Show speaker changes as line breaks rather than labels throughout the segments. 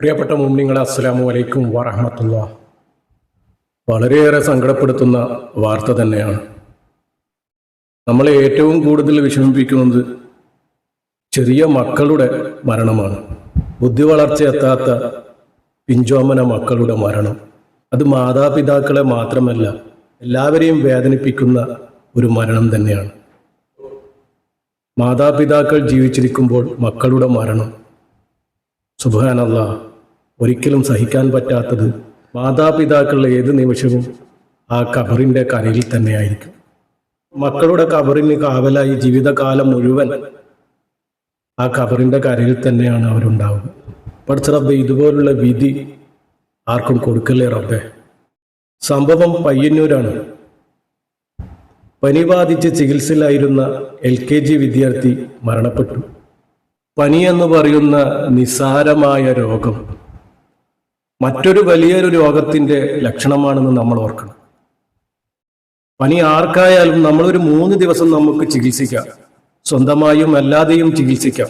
പ്രിയപ്പെട്ട മുമ്പിങ്ങളെ അസ്സലാമു അലൈക്കും വറഹമത്തുള്ള. വളരെയേറെ സങ്കടപ്പെടുത്തുന്ന വാർത്ത തന്നെയാണ്. നമ്മളെ ഏറ്റവും കൂടുതൽ വിഷമിപ്പിക്കുന്നത് ചെറിയ മക്കളുടെ മരണമാണ്. ബുദ്ധി വളർച്ച എത്താത്ത പിഞ്ചോമന മക്കളുടെ മരണം. അത് മാതാപിതാക്കളെ മാത്രമല്ല എല്ലാവരെയും വേദനിപ്പിക്കുന്ന ഒരു മരണം തന്നെയാണ്. മാതാപിതാക്കൾ ജീവിച്ചിരിക്കുമ്പോൾ മക്കളുടെ മരണം. സുബാനല്ല ഒരിക്കലും സഹിക്കാൻ പറ്റാത്തത് മാതാപിതാക്കൾ ഏത് നിമിഷവും ആ കബറിന്റെ കരയിൽ തന്നെയായിരിക്കും. മക്കളുടെ കബറിന് കാവലായി ജീവിതകാലം മുഴുവൻ ആ കബറിന്റെ കരയിൽ തന്നെയാണ് അവരുണ്ടാവുക. പഠിച്ച റബ്ബെ ഇതുപോലുള്ള വിധി ആർക്കും കൊടുക്കല്ലേ റബ്ബെ? സംഭവം പയ്യന്നൂരാണ്. പനി ബാധിച്ച് ചികിത്സയിലായിരുന്ന എൽ കെ ജി വിദ്യാർത്ഥി മരണപ്പെട്ടു. പനി എന്ന് പറയുന്ന നിസ്സാരമായ രോഗം മറ്റൊരു വലിയൊരു രോഗത്തിന്റെ ലക്ഷണമാണെന്ന് നമ്മൾ ഓർക്കണം. പനി ആർക്കായാലും നമ്മളൊരു മൂന്ന് ദിവസം നമുക്ക് ചികിത്സിക്കാം. സ്വന്തമായും അല്ലാതെയും ചികിത്സിക്കാം.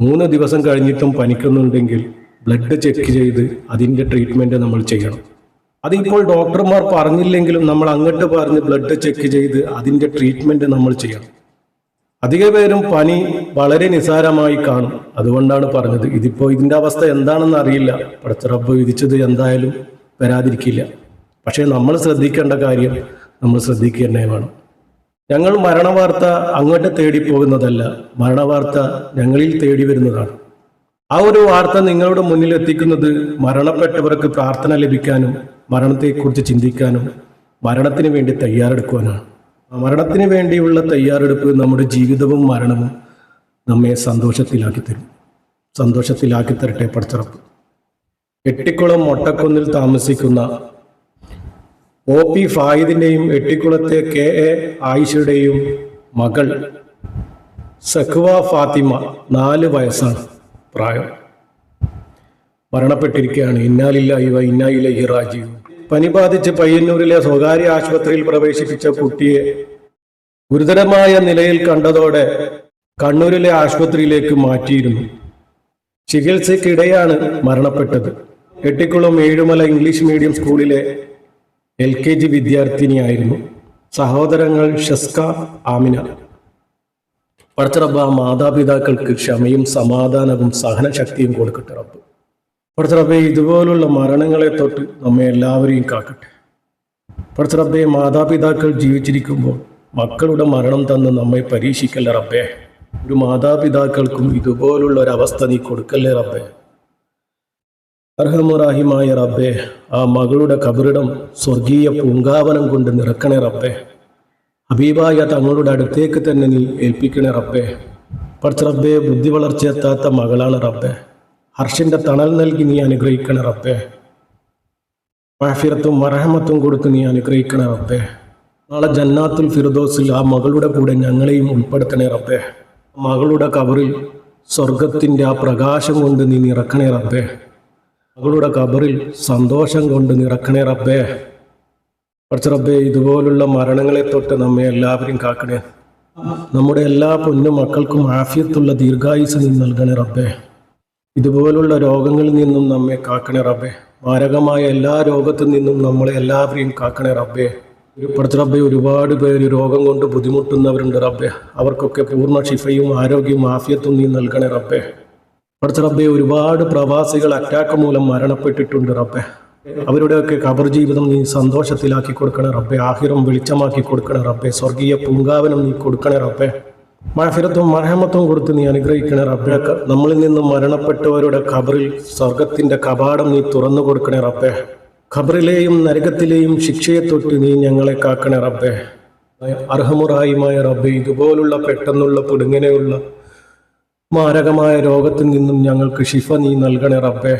മൂന്ന് ദിവസം കഴിഞ്ഞിട്ടും പനിക്കുന്നുണ്ടെങ്കിൽ ബ്ലഡ് ചെക്ക് ചെയ്ത് അതിന്റെ ട്രീറ്റ്മെന്റ് നമ്മൾ ചെയ്യണം. അതിപ്പോൾ ഡോക്ടർമാർ പറഞ്ഞില്ലെങ്കിലും നമ്മൾ അങ്ങോട്ട് പറഞ്ഞ് ബ്ലഡ് ചെക്ക് ചെയ്ത് അതിന്റെ ട്രീറ്റ്മെന്റ് നമ്മൾ ചെയ്യണം. അധിക പേരും പനി വളരെ നിസാരമായി കാണും. അതുകൊണ്ടാണ് പറഞ്ഞത്. ഇതിപ്പോ ഇതിന്റെ അവസ്ഥ എന്താണെന്ന് അറിയില്ല. പടച്ചറബ് വിധിച്ചത് എന്തായാലും വരാതിരിക്കില്ല. പക്ഷേ നമ്മൾ ശ്രദ്ധിക്കേണ്ട കാര്യം നമ്മൾ ശ്രദ്ധിക്കുക വേണം. ഞങ്ങൾ മരണവാർത്ത അങ്ങോട്ട് തേടി പോകുന്നതല്ല മരണവാർത്ത ഞങ്ങളിൽ തേടി വരുന്നതാണ്. ആ ഒരു വാർത്ത നിങ്ങളുടെ മുന്നിൽ എത്തിക്കുന്നത് മരണപ്പെട്ടവർക്ക് പ്രാർത്ഥന ലഭിക്കാനും മരണത്തെക്കുറിച്ച് ചിന്തിക്കാനും മരണത്തിന് വേണ്ടി തയ്യാറെടുക്കുവാനാണ്. മരണത്തിന് വേണ്ടിയുള്ള തയ്യാറെടുപ്പ് നമ്മുടെ ജീവിതവും മരണവും നമ്മെ സന്തോഷത്തിലാക്കി തരും. സന്തോഷത്തിലാക്കി തരട്ടെ പടച്ചിറപ്പ്. എട്ടിക്കുളം മൊട്ടക്കുന്നിൽ താമസിക്കുന്ന ഒ പി ഫായിദിന്റെയും എട്ടിക്കുളത്തെ കെ എ ആയിഷയുടെയും മകൾ സഖുവ ഫാത്തിമ നാല് വയസ്സാണ് പ്രായം. മരണപ്പെട്ടിരിക്കുകയാണ്. ഇന്നാലില്ല ഇവ ഇന്നായില്ല ഈ രാജീവ് പനി ബാധിച്ച് പയ്യന്നൂരിലെ സ്വകാര്യ ആശുപത്രിയിൽ പ്രവേശിപ്പിച്ച കുട്ടിയെ ഗുരുതരമായ നിലയിൽ കണ്ടതോടെ കണ്ണൂരിലെ ആശുപത്രിയിലേക്ക് മാറ്റിയിരുന്നു. ചികിത്സയ്ക്കിടെയാണ് മരണപ്പെട്ടത്. എട്ടിക്കുളം ഏഴുമല ഇംഗ്ലീഷ് മീഡിയം സ്കൂളിലെ എൽ കെ ജി വിദ്യാർത്ഥിനിയായിരുന്നു സഹോദരങ്ങൾ ഷസ്ക ആമിന. പടച്ചറബ്ബ മാതാപിതാക്കൾക്ക് ക്ഷമയും സമാധാനവും സഹനശക്തിയും കൊടുക്കട്ടെ റബ്ബ് പടച്ചറബ്ബെ ഇതുപോലുള്ള മരണങ്ങളെ തൊട്ട് നമ്മെ എല്ലാവരെയും കാക്കട്ടെ. പടച്ചറബ്ബെ മാതാപിതാക്കൾ ജീവിച്ചിരിക്കുമ്പോൾ മക്കളുടെ മരണം തന്ന് നമ്മെ പരീക്ഷിക്കല്ലേ റബ്ബേ? ഒരു മാതാപിതാക്കൾക്കും ഇതുപോലുള്ള ഒരു അവസ്ഥ നീ കൊടുക്കല്ലേ റബ്ബേ? അർഹമുറാഹിമായ റബ്ബേ ആ മകളുടെ കബറിടം സ്വർഗീയ പൂങ്കാവനം കൊണ്ട് നിറക്കണേ റബ്ബേ. ഹബീബായ തങ്ങളുടെ അടുത്തേക്ക് തന്നെ നീ ഏൽപ്പിക്കണേ റബ്ബേ. പഠിച്ച റബ്ബേ ബുദ്ധി വളർച്ചയെത്താത്ത മകളാണ് റബ്ബേ. ഹർഷിന്റെ തണൽ നൽകി നീ അനുഗ്രഹിക്കണേ റബ്ബേ. മാഫിറത്തും മറഹമത്തും കൊടുത്ത് നീ അനുഗ്രഹിക്കണേ റബ്ബേ. നാളെ ജന്നാത്തുൽ ഫിർദോസിൽ ആ മകളുടെ കൂടെ ഞങ്ങളെയും ഉൾപ്പെടുത്തണേ റബ്ബേ. മകളുടെ കബറിൽ സ്വർഗത്തിന്റെ ആ പ്രകാശം കൊണ്ട് നീ നിറക്കണേ റബ്ബേ. മകളുടെ കബറിൽ സന്തോഷം കൊണ്ട് നിറക്കണേ റബ്ബേ. കുറച്ച് റബ്ബേ ഇതുപോലുള്ള മരണങ്ങളെ തൊട്ട് നമ്മെ എല്ലാവരെയും കാക്കണേ. നമ്മുടെ എല്ലാ പൊന്നു മക്കൾക്കും ആഫിയത്തുള്ള ദീർഘായുസ് നൽകണേ റബ്ബേ. ഇതുപോലുള്ള രോഗങ്ങളിൽ നിന്നും നമ്മെ കാക്കണേ റബ്ബേ. മാരകമായ എല്ലാ രോഗത്തിൽ നിന്നും നമ്മളെ എല്ലാവരെയും കാക്കണേ റബ്ബേ. ഒരു പഠിച്ച റബ്ബെ ഒരുപാട് പേര് രോഗം കൊണ്ട് ബുദ്ധിമുട്ടുന്നവരുണ്ട് റബ്ബെ. അവർക്കൊക്കെ പൂർണ ശിഫയും ആരോഗ്യവും ആഫിയത്തും നീ നൽകണേ റബ്ബെ. പഠിച്ച റബ്ബെ ഒരുപാട് പ്രവാസികൾ അറ്റാക്ക് മൂലം മരണപ്പെട്ടിട്ടുണ്ട് റബ്ബെ. അവരുടെയൊക്കെ കബർ ജീവിതം നീ സന്തോഷത്തിലാക്കി കൊടുക്കണേ റബ്ബെ. ആഹിറം വെളിച്ചമാക്കി കൊടുക്കണേ റബ്ബെ. സ്വർഗീയ പൂങ്കാവനം നീ കൊടുക്കണേ റബ്ബെ. മഴഫിരത്തും മഴഹമത്തും കൊടുത്ത് നീ അനുഗ്രഹിക്കണേ റബ്ബെ. നമ്മളിൽ നിന്നും മരണപ്പെട്ടവരുടെ ഖബറിൽ സ്വർഗത്തിന്റെ കപാടം നീ തുറന്നു കൊടുക്കണേ റബ്ബേ. ഖബറിലെയും നരകത്തിലെയും ശിക്ഷയെ തൊട്ട് നീ ഞങ്ങളെ കാക്കണേ റബ്ബേ. അർഹമുറായുമായ റബ്ബെ ഇതുപോലുള്ള പെട്ടെന്നുള്ള പിടുങ്ങനെയുള്ള മാരകമായ രോഗത്തിൽ നിന്നും ഞങ്ങൾക്ക് ഷിഫ നീ നൽകണേ റബ്ബേ.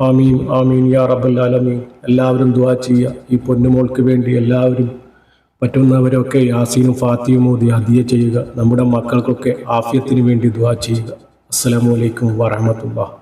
ആമീൻ ആമീൻ യാ റബ്ബൽ ആലമീൻ. എല്ലാവരും ദുആ ചെയ്യുക. ഈ പൊന്നുമോൾക്ക് വേണ്ടി എല്ലാവരും പറ്റുന്നവരൊക്കെ യാസീനും ഫാത്തിയും മോദി ഹദിയ ചെയ്യുക. നമ്മുടെ മക്കൾക്കൊക്കെ ആഫ്യത്തിന് വേണ്ടി ദുആ ചെയ്യുക. അസ്സലാമു അലൈക്കും വറഹമത്തുള്ള